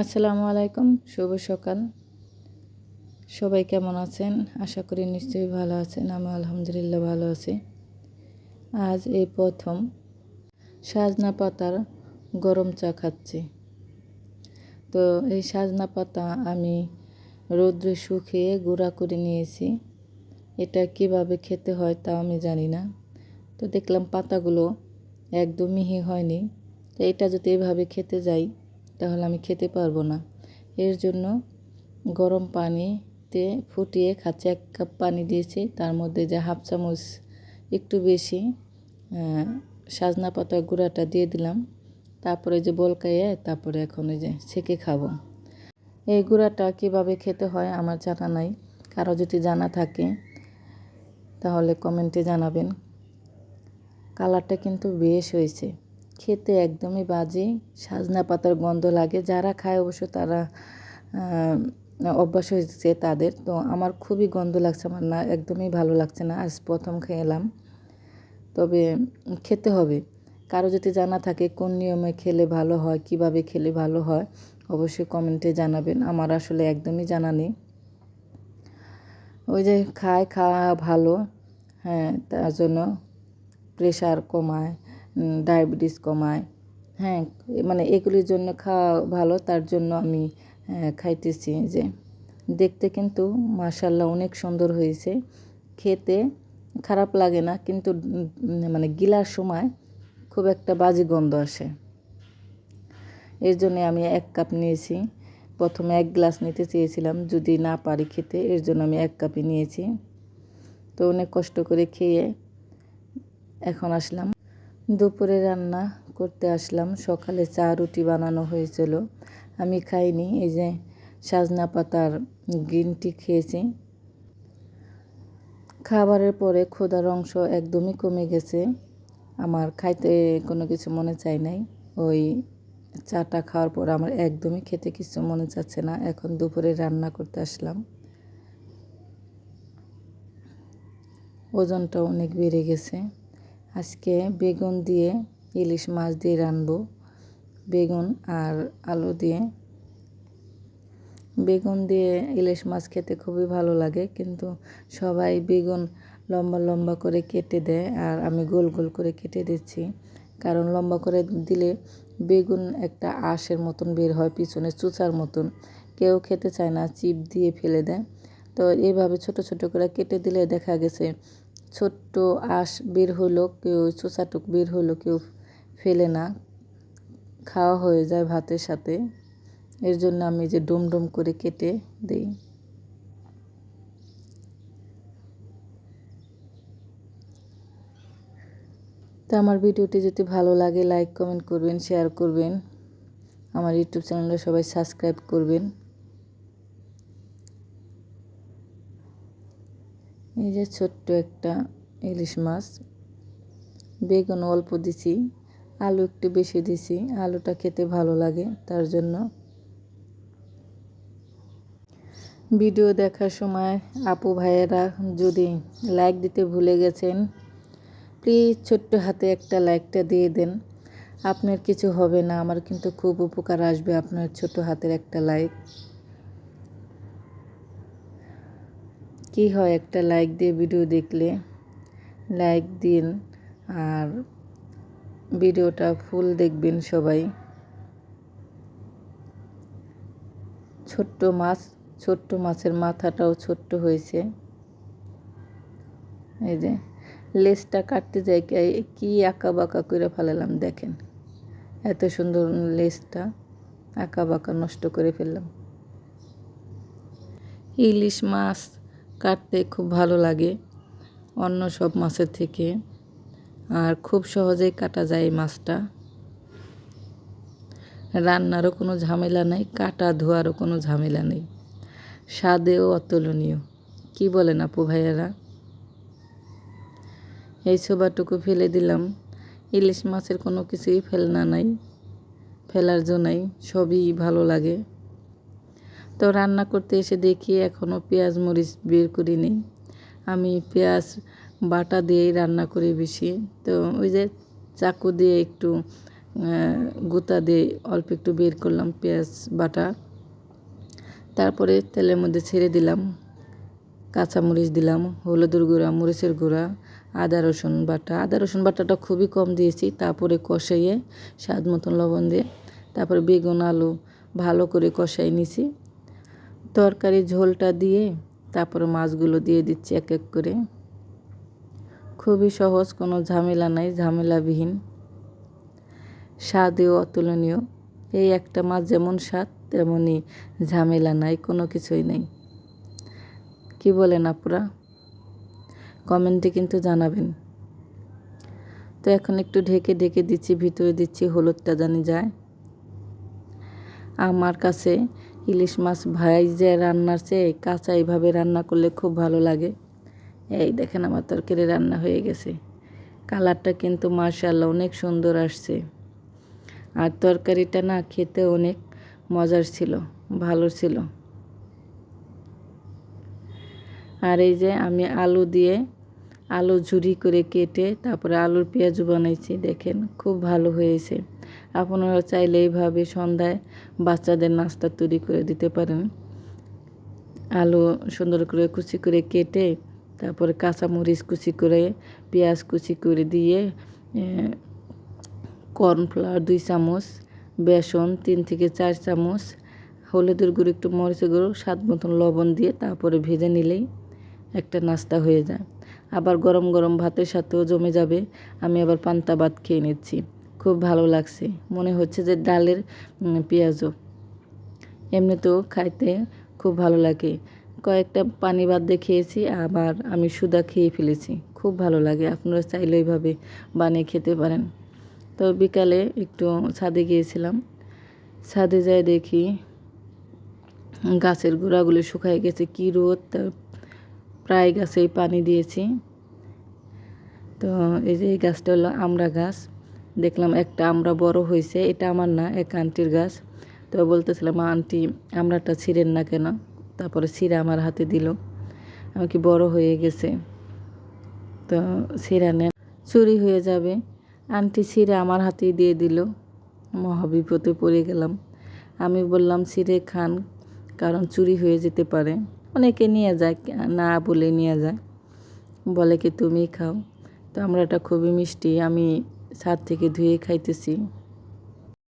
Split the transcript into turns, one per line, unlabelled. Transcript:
আসসালামু আলাইকুম, শুভ সকাল। সবাই কেমন আছেন? আশা করি নিশ্চয়ই ভালো আছেন আমি আলহামদুলিল্লাহ ভালো আছি। আজ এই প্রথম সাজনা পাতার গরম চা খাচ্ছি। তো এই সাজনা পাতা আমি রৌদ্রে শুকিয়ে গুঁড়া করে নিয়েছি। এটা কীভাবে খেতে হয় তা আমি জানি না। তো দেখলাম পাতাগুলো একদম মিহি হয়নি। তো এটা যদি এভাবে খেতে যাই তাহলে আমি খেতে পারব না। এর জন্য গরম পানিতে ফুটিয়ে খাচ্ছে। এক কাপ পানি দিয়েছি। তার মধ্যে যে হাফ চামচ একটু বেশি সাজনা পাতার গুঁড়াটা দিয়ে দিলাম। তারপরে যে বলকাইয়ে তারপরে এখন ওই যে ছেঁকে খাব। এই গুঁড়াটা কীভাবে খেতে হয় আমার জানা নাই। কারও যদি জানা থাকে, তাহলে কমেন্টে জানাবেন। কালারটা কিন্তু বেশ হয়েছে। খেতে একদমই বাজে, সাজনা পাতার গন্ধ লাগে। যারা খায় অবশ্য তারা অভ্যাস হয়েছে তাদের। তো আমার খুবই গন্ধ লাগছে, আমার না, একদমই ভালো লাগছে না। আজ প্রথম খেলাম, তবে খেতে হবে। কারও যদি জানা থাকে কোন নিয়মে খেলে ভালো হয়, কীভাবে খেলে ভালো হয়, অবশ্যই কমেন্টে জানাবেন। আমার আসলে একদমই জানা নেই। ওই যে খায়, খাওয়া ভালো হ্যাঁ তার জন্য প্রেশার কমায়। ডায়াবেটিস কমায়। হ্যাঁ মানে এগুলির জন্য খাওয়া ভালো, তার জন্য আমি খাইতেছি যে। দেখতে কিন্তু মার্শাল্লাহ অনেক সুন্দর হয়েছে। খেতে খারাপ লাগে না, কিন্তু মানে গিলার সময় খুব একটা বাজে গন্ধ আসে। এর জন্য আমি এক কাপ নিয়েছি। প্রথমে এক গ্লাস নিতে চেয়েছিলাম, যদি না পারি খেতে, এর জন্য আমি এক কাপই নিয়েছি। তো অনেক কষ্ট করে খেয়ে এখন আসলাম। দুপুরে রান্না করতে আসলাম। সকালে চা রুটি বানানো হয়েছিল। আমি খাইনি, এই যে সাজনা পাতার গ্রিন টি খেয়েছি। খাবারের পরে ক্ষুধার অংশ একদমই কমে গেছে। আমার খাইতে কোনো কিছু মনে চাই নাই। ওই চাটা খাওয়ার পর আমার একদমই খেতে কিছু মনে চাচ্ছে না। এখন দুপুরে রান্না করতে আসলাম। ওজনটা অনেক বেড়ে গেছে। আজকে বেগুন দিয়ে ইলিশ মাছ দিয়ে রানবো বেগুন আর আলু দিয়ে। বেগুন দিয়ে ইলিশ মাছ খেতে খুবই ভালো লাগে, কিন্তু সবাই বেগুন লম্বা লম্বা করে কেটে দেয় আর আমি গোল গোল করে কেটে দিচ্ছি। কারণ লম্বা করে দিলে বেগুন একটা আঁশের মতন বের হয়, পিছনে চুচার মতন। কেউ খেতে চায় না, চিপ দিয়ে ফেলে দেয়। তো এইভাবে ছোট ছোট করে কেটে দিলে দেখা গেছে ছোট্ট আঁশ বের হলো, কেউ চোচাটুক বের হলো, কেউ ফেলে না। খাওয়া হয়ে যায় ভাতের সাথে। এর জন্য আমি যে ডুম ডুম করে কেটে দিই। তো আমার ভিডিওটি যদি ভালো লাগে লাইক কমেন্ট করবেন শেয়ার করবেন। আমার ইউটিউব চ্যানেলটা সবাই সাবস্ক্রাইব করবেন। যে ছোট্ট একটা ইলিশ মাছ। বেগুন অল্প দিছি, আলু একটু বেশি দিছি, আলুটা খেতে ভালো লাগে তার জন্য। ভিডিও দেখার সময় আপু ভাইয়েরা যদি লাইক দিতে ভুলে গেছেন, প্লিজ ছোট্ট হাতে একটা লাইকটা দিয়ে দেন। আপনার কিছু হবে না, আমার কিন্তু খুব উপকার আসবে আপনার ছোট হাতের একটা লাইক। কি হয় একটা লাইক দিয়ে ভিডিও দেখলে লাইক দিন আর ভিডিওটা ফুল দেখবেন সবাই। ছোট্ট মাছ, ছোট্ট মাছের মাথাটাও ছোট্ট হয়েছে। এই যে লেজটা কাটতে যাই কি আঁকা বাঁকা করে ফেলালাম দেখেন। এত সুন্দর লেজটা আঁকা বাঁকা নষ্ট করে ফেললাম। ইলিশ মাছ কাটতে খুব ভালো লাগে অন্য সব মাছের থেকে। আর খুব সহজেই কাটা যায় এই মাছটা। রান্নারও কোনো ঝামেলা নেই, কাটা ধোয়ারও কোনো ঝামেলা নেই। স্বাদেও অতুলনীয়। কি বলেন আপু ভাইয়ারা? এই ছোবাটুকু ফেলে দিলাম। ইলিশ মাছের কোনো কিছুই ফেলনা নাই, ফেলার জন্যই সবই ভালো লাগে। তো রান্না করতে এসে দেখি এখনও পেঁয়াজ মরিচ বের করিনি। আমি পেঁয়াজ বাটা দিয়েই রান্না করি বেশি। তো ওই যে চাকু দিয়ে একটু গুতা দিয়ে অল্প একটু বের করলাম পেঁয়াজ বাটা। তারপরে তেলের মধ্যে ছেড়ে দিলাম। কাঁচামরিচ দিলাম, হলুদের গুঁড়া, মরিচের গুঁড়া, আদা, রসুন বাটা। আদা, রসুন বাটাটা খুবই কম দিয়েছি, তারপরে কষাইয়ে স্বাদ মতন লবণ দিয়ে, তারপরে বেগুন, আলু ভালো করে কষাই নিছি। তরকারি ঝোলটা দিয়ে তারপরে মাছগুলো দিয়ে দিচ্ছি এক এক করে। খুবই সহজ, কোনো ঝামেলা নাই, ঝামেলাবিহীন। স্বাদেও অতুলনীয়। এই একটা মাছ যেমন স্বাদ তেমনই ঝামেলা নাই, কোনো কিছুই নেই। কি বলেন আপুরা? কমেন্টে কিন্তু জানাবেন। তো এখন একটু ঢেকে ঢেকে দিচ্ছি, ভিতরে দিচ্ছি, হলুদটা জানি যায়। আমার কাছে ইলিশ মাছ ভাইজে রান্নার চেয়ে কাঁচা এইভাবে রান্না করলে খুব ভালো লাগে। এই দেখেন আমার তরকারি রান্না হয়ে গেছে। কালারটা কিন্তু মার্শাল্লাহ অনেক সুন্দর আসছে। আর তরকারিটা না খেতে অনেক মজার ছিল, ভালো ছিল। আর এই যে আমি আলু দিয়ে আলু ঝুরি করে কেটে তারপরে আলুর পেঁয়াজু বানাইছি, দেখেন খুব ভালো হয়েছে। আপনারা চাইলে এইভাবে সন্ধ্যায় বাচ্চাদের নাস্তা তৈরি করে দিতে পারেন। আলু সুন্দর করে কুচি করে কেটে তারপরে কাঁচামরিচ কুচি করে, পেঁয়াজ কুচি করে দিয়ে কর্নফ্লাওয়ার দুই চামচ, বেসন তিন থেকে চার চামচ, হলুদের গুঁড়ো একটু মরিচের গুঁড়ো, স্বাদ মতন লবণ দিয়ে তারপরে ভেজে নিলেই একটা নাস্তা হয়ে যায়। আবার গরম গরম ভাতের সাথেও জমে যাবে। আমি আবার পান্তা ভাত খেয়ে নিচ্ছি। খুব ভালো লাগছে। মনে হচ্ছে যে ডালের পেঁয়াজও। এমনিতেও খাইতে খুব ভালো লাগে। কয়েকটা পানি ভাত দিয়ে খেয়েছি, আবার আমি সুদা খেয়ে ফেলেছি। খুব ভালো লাগে, আপনারা চাইলে ওইভাবে বানিয়ে খেতে পারেন। তো বিকালে একটু ছাদে গিয়েছিলাম। ছাদে যাই দেখি গাছের গোড়াগুলি শুকায় গেছে, কী রোদ! প্রায় গাছেই পানি দিয়েছি। তো এই যে এই গাছটা হলো আমরা গাছ। দেখলাম একটা আমরা বড় হয়েছে এটা আমার না, এক আন্টির গাছ। তো বলতেছিলাম, আন্টি আমরাটা ছিঁড়েন না কেন? তারপরে ছিঁড়ে আমার হাতে দিল। আমাকে বড় হয়ে গেছে? তো ছিঁড়ানে চুরি হয়ে যাবে। আন্টি ছিঁড়ে আমার হাতেই দিয়ে দিল। মহাবিপদে পড়ে গেলাম। আমি বললাম, ছিঁড়ে খান, কারণ চুরি হয়ে যেতে পারে। অনেকে নিয়ে যায়, না বলে নিয়ে যায়। বলে কি, তুমি খাও। তো আমরা এটা খুবই মিষ্টি, আমি ছাদ থেকে ধুয়ে খাইতেছি।